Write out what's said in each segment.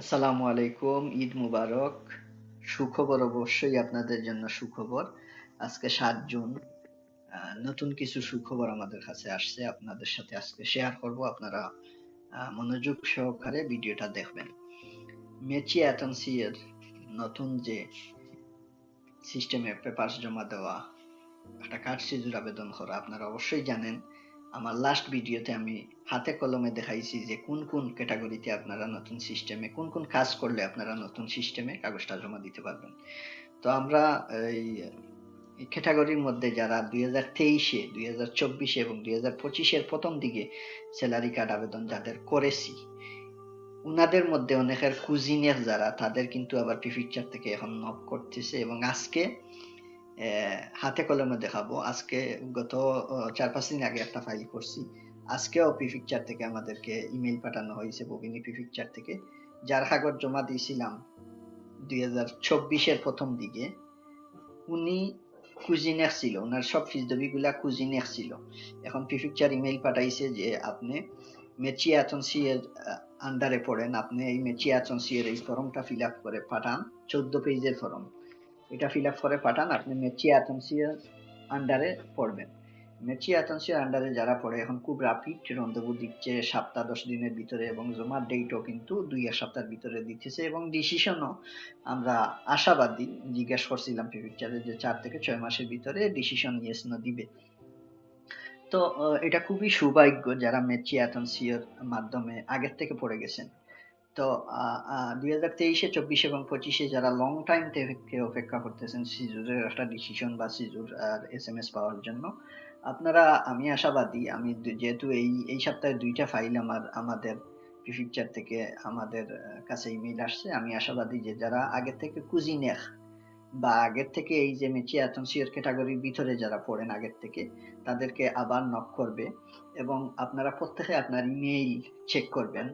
আসসালামু আলাইকুম, ঈদ মুবারক। সুখবর অবশ্যই আপনাদের জন্য সুখবর। আজকে সাত জুন। নতুন কিছু সুখবর আমাদের কাছে আসছে। আপনাদের সাথে আজকে শেয়ার করব। আপনারা মনোযোগ সহকারে ভিডিওটা দেখবেন। মেচি অ্যাটেন্সি এর নতুন যে সিস্টেমে পেপারস জমা দেওয়া, একটা কার্ড সিজুর আবেদন করা, আপনারা অবশ্যই জানেন। আমার লাস্ট ভিডিওতে আমি হাতে কলমে দেখাইছি যে কোন কোন ক্যাটাগরিতে আপনারা নতুন সিস্টেমে কোন কোন কাজ করলে আপনারা নতুন সিস্টেমে কাগজটা জমা দিতে পারবেন। তো আমরা এই ক্যাটাগরির মধ্যে যারা দুই হাজার তেইশে, দুই হাজার চব্বিশে এবং দুই হাজার পঁচিশের প্রথম দিকে স্যালারি কার্ড আবেদন যাদের করেছি, উনাদের মধ্যে অনেকের কুজিনের যারা, তাদের কিন্তু আবার প্রিফিকচার থেকে এখন নক করতেছে এবং আজকে হাতে কলমে দেখাবো। আজকে গত চার পাঁচ দিন আগে একটা ফাইল করছি। আজকেও প্রিফিকচার থেকে আমাদেরকে ইমেল পাঠানো হয়েছে ববিনী প্রিফিকচার থেকে। যার কাগজ জমা দিয়েছিলাম দুই হাজার চব্বিশের প্রথম দিকে। উনি কুজিনেক ছিল। ওনার সব ফিজদবিগুলা কুজিনেক ছিল। এখন প্রিফিকচার ইমেল পাঠাইছে যে, আপনি মেচি অ্যাথনসি এর, আন্ডারে পড়েন। আপনি এই মেচি অ্যাথনসি এর এই ফর্মটা ফিল আপ করে পাঠান। চোদ্দ পেজের ফর্ম এটা ফিল আপ করে পাঠান। আপনি মেচি অ্যাথনসি এর আন্ডারে পড়বেন। মেচি অ্যাথনসি এর আন্ডারে যারা পড়ে, এখন খুব রাপিড রন্ধবু দিচ্ছে, সপ্তাহ দশ দিনের ভিতরে এবং জমার ডেটও কিন্তু দুই এক সপ্তাহের ভিতরে দিতেছে এবং ডিসিশনও আমরা আশাবাদী জিজ্ঞেস করছিলাম পিকচারে যে চার থেকে ছয় মাসের ভিতরে ডিসিশন ইয়েস না দিবে। তো এটা খুবই সৌভাগ্য যারা মেচি অ্যাথনসিওর মাধ্যমে আগের থেকে পড়ে গেছেন। তো দুই হাজার তেইশে, চব্বিশে এবং পঁচিশে যারা লং টাইম থেকে অপেক্ষা করতেছেন সিজুরের একটা ডিসিশন বা সিজুর আর এস এম এস পাওয়ার জন্য, আপনারা, আমি আশাবাদী, আমি যেহেতু এই এই সপ্তাহে দুইটা ফাইল আমার, আমাদের প্রিফিকচার থেকে আমাদের কাছে ইমেল আসছে, আমি আশাবাদী যে যারা আগের থেকে কুজিনেখ বা আগের থেকে এই যে মেচি অ্যাথনসিয়ার ক্যাটাগরির ভিতরে যারা পড়েন আগের থেকে, তাদেরকে আবার নক করবে এবং আপনারা প্রত্যেকে আপনার ইমেইল চেক করবেন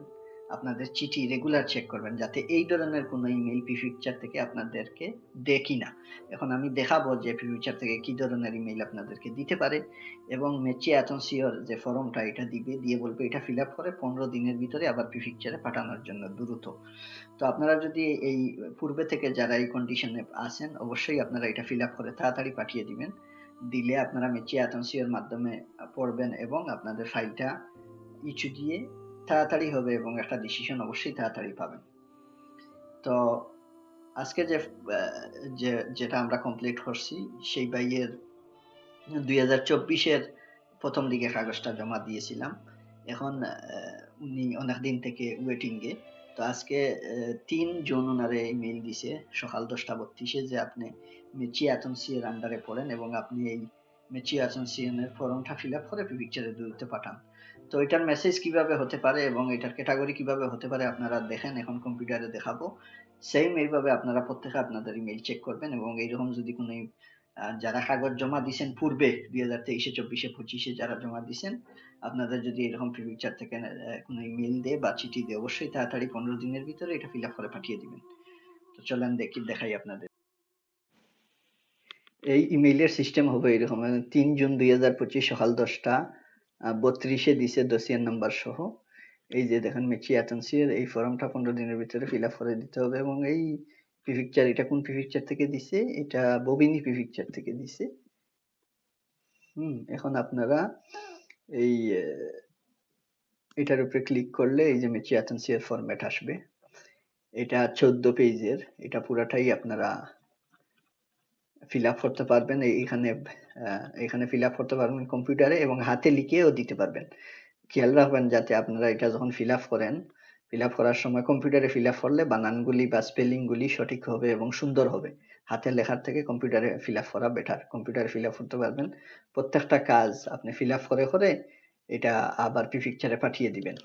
আপনাদের চিঠি রেগুলার চেক করবেন, যাতে এই ধরনের কোনো ইমেল পিফিকচার থেকে আপনাদেরকে দেখি না। এখন আমি দেখাবো যে পিফিকচার থেকে কি ধরনের ইমেল আপনাদেরকে দিতে পারে এবং মেচি অ্যাথনসিওর যে ফর্মটা এটা দিবে, দিয়ে বলবে এটা ফিল আপ করে পনেরো দিনের ভিতরে আবার পিফিকচারে পাঠানোর জন্য দ্রুত। তো আপনারা যদি এই পূর্বে থেকে যারা এই কন্ডিশনে আছেন, অবশ্যই আপনারা এটা ফিল আপ করে তাড়াতাড়ি পাঠিয়ে দিবেন। দিলে আপনারা মেচি অ্যাথনসিওর মাধ্যমে পড়বেন এবং আপনাদের ফাইলটা ইস্যু দিয়ে তাড়াতাড়ি হবে এবং একটা ডিসিশন অবশ্যই তাড়াতাড়ি পাবেন। তো আজকে যে যে, যেটা আমরা কমপ্লিট করছি, সেই বাইয়ের দুই হাজার চব্বিশের প্রথম দিকে কাগজটা জমা দিয়েছিলাম। এখন উনি অনেক দিন থেকে ওয়েটিংয়ে তো আজকে তিন জুন ওনারে ইমেল দিছে, সকাল দশটা বত্রিশে যে আপনি মেচি এর আন্ডারে পড়েন এবং আপনি এই মেচি এর ফর্মটা ফিল আপ করে পিকচারে দিতে পাঠান। তো এটার মেসেজ কীভাবে হতে পারে এবং এটার ক্যাটাগরি কীভাবে হতে পারে আপনারা দেখেন, এখন কম্পিউটারে দেখাবো। সেম এইভাবে আপনারা প্রত্যেকে আপনাদের ইমেল চেক করবেন এবং এইরকম যদি কোনো যারা কাগজ জমা দিছেন পূর্বে দুই হাজার তেইশে, চব্বিশে, পঁচিশে যারা জমা দিছেন, আপনাদের যদি এরকম পিকচার থেকে কোনো ইমেল দেয় বা চিঠি দেয়, অবশ্যই তাড়াতাড়ি পনেরো দিনের ভিতরে এটা ফিল আপ করে পাঠিয়ে দিবেন। তো চলেন দেখি, দেখাই আপনাদের। এই ইমেইলের সিস্টেম হবে এরকম, তিন জুন দুই হাজার পঁচিশ সকাল দশটা। বত্রিশে দিছে দোসিয়ার নাম্বার সহ। এই যে দেখেন মেচি অ্যাটেন্সির এই ফর্মটা পনেরো দিনের ভিতরে ফিল আপ করে দিতে হবে এবং এই পিকচার এটা কোন পিকচার থেকে দিছে? এটা ববিনী পিকচার থেকে দিছে। হুম, এখন আপনারা এই এটার উপরে ক্লিক করলে এই যে মেচি অ্যাটেন্সিয়ার ফরম্যাট আসবে। এটা চোদ্দ পেজের এটা পুরাটাই আপনারা ফিল আপ করতে পারবেন এখানে এখানে ফিল আপ করতে পারবেন কম্পিউটারে এবং হাতে লিখেও দিতে পারবেন। খেয়াল রাখবেন যাতে আপনারা এটা যখন ফিল আপ করেন ফিল আপ করার সময় কম্পিউটারে ফিল আপ করলে বানানগুলি বা স্পেলিং গুলি সঠিক হবে এবং সুন্দর হবে। হাতে লেখার থেকে কম্পিউটারে ফিল আপ করা বেটার কম্পিউটারে ফিল আপ করতে পারবেন। প্রত্যেকটা কাজ আপনি ফিল আপ করে করে এটা আবার পিকচারে পাঠিয়ে দিবেন।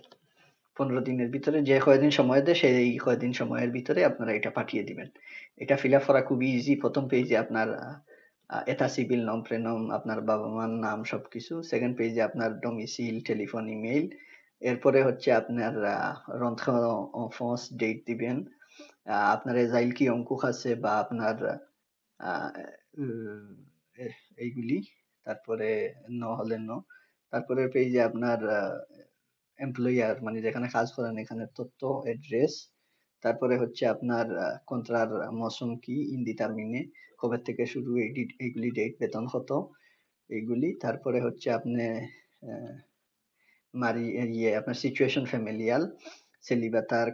পনেরো দিনের ভিতরে, যে কয়দিন সময় দেয়, সেই কয়দিন সময়ের ভিতরে আপনারা এটা পাঠিয়ে দিবেন। এটা ফিল আপ করা খুবই ইজি প্রথম পেজে আপনার এটা সিভিল নম প্রেনম আপনার বাবা মার নাম সব সবকিছু। সেকেন্ড পেজে আপনার ডোমিসিল টেলিফোন ইমেইল এরপরে হচ্ছে আপনার রন্থ ফস ডেট দিবেন। আপনার এজাইল কি অঙ্কুক আছে বা আপনার এইগুলি। তারপরে ন হলে ন। তারপরে পেজে আপনার এমপ্লয়ার মানে যেখানে কাজ করেন এখানে তথ্য অ্যাড্রেস তারপরে হচ্ছে আপনার কন্ট্রার মৌসুম কি ইনডিটারমিনে কবে থেকে শুরু এইগুলি ডেট বেতন কত এইগুলি তারপরে হচ্ছে আপনি মারি ইয়ে আপনার সিচুয়েশন ফ্যামিলিয়াল সেলিবাতার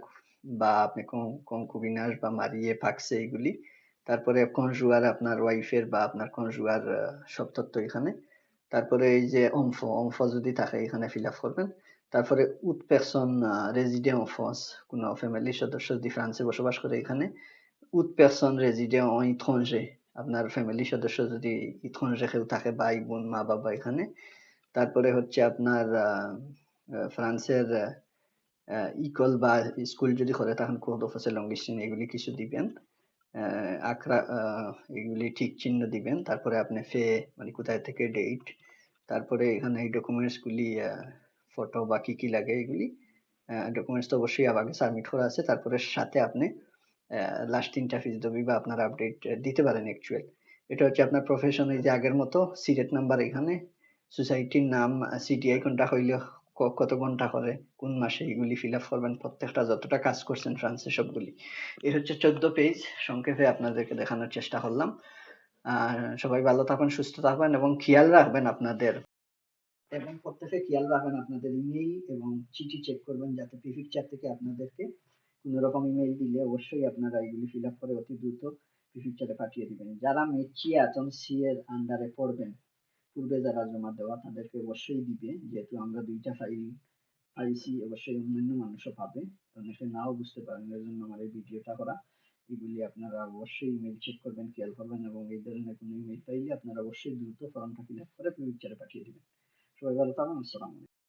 বা আপনি কনকুবিনাস বা মারিয়ে পাকসে এগুলি, তারপরে কনজুয়ার আপনার ওয়াইফের বা আপনার কনজুয়ার সব তথ্য এখানে, তারপরে এই যে অম্ফ অম্ফ যদি থাকে এখানে ফিল আপ করবেন তারপরে উত পারসন রেজিডে অফস কোন ফ্যামিলির সদস্য যদি ফ্রান্সে বসবাস করে এখানে উত পারসন রেজিডে ইত্রঞ্জে আপনার ফ্যামিলির সদস্য যদি ইত্রঞ্জে কেউ থাকে, ভাই, বোন, মা, বাবা এখানে, তারপরে হচ্ছে আপনার ফ্রান্সের ইকল বা স্কুল যদি করে, তখন কোড অফিসে লঙ্গিস্টিন এগুলি কিছু দিবেন আকরা এগুলি ঠিক চিহ্ন দিবেন, তারপরে আপনি ফে মানে কোথায় থেকে ডেট তারপরে এখানে এই ডকুমেন্টস গুলি ফটো বা কি কি লাগে এগুলি ডকুমেন্টস তো অবশ্যই আগে সাবমিট করা আছে। তারপরে সাথে আপনি লাস্ট তিনটা ফিস দবি বা আপনার আপডেট দিতে পারেন অ্যাকচুয়াল এটা হচ্ছে আপনার প্রফেশন এই যে আগের মতো সিরেট নাম্বার এখানে। সোসাইটির নাম সিটিআই কোনটা হইলে কত ঘণ্টা করে, কোন মাসে এগুলি ফিল আপ করবেন, প্রত্যেকটা যতটা কাজ করছেন ফ্রান্সে সবগুলি। এই হচ্ছে চোদ্দ পেজ সংক্ষেপে আপনাদেরকে দেখানোর চেষ্টা করলাম। আর সবাই ভালো থাকবেন সুস্থ থাকবেন এবং খেয়াল রাখবেন আপনাদের এবং প্রত্যেকে খেয়াল রাখবেন আপনাদের ইমেইল এবং চিঠি চেক করবেন যাতে প্রিফিকচার থেকে আপনাদেরকে কোনো রকম ইমেইল দিলে অবশ্যই আপনারা এগুলি ফিল আপ করে অতি দ্রুত প্রিফিকচারে পাঠিয়ে দিবেন। যারা মেচি আতন সি এর আন্ডারে পড়বেন, পূর্বে যারা জমা দেওয়া তাদেরকে অবশ্যই দিবে, যেহেতু আমরা দুইটা ফাইল পাইছি অবশ্যই অন্যান্য মানুষও পাবে। অনেকে নাও বুঝতে পারেন এর জন্য আমার এই ভিডিওটা করা। এগুলি আপনারা অবশ্যই ইমেল চেক করবেন, খেয়াল করবেন এবং এই ধরনের কোনো ইমেল পাইলে আপনারা অবশ্যই দ্রুত ফর্মটা ফিল আপ করে পিকচারে পাঠিয়ে দিবেন। সবাই ভালো থাকুন আসসালামু আলাইকুম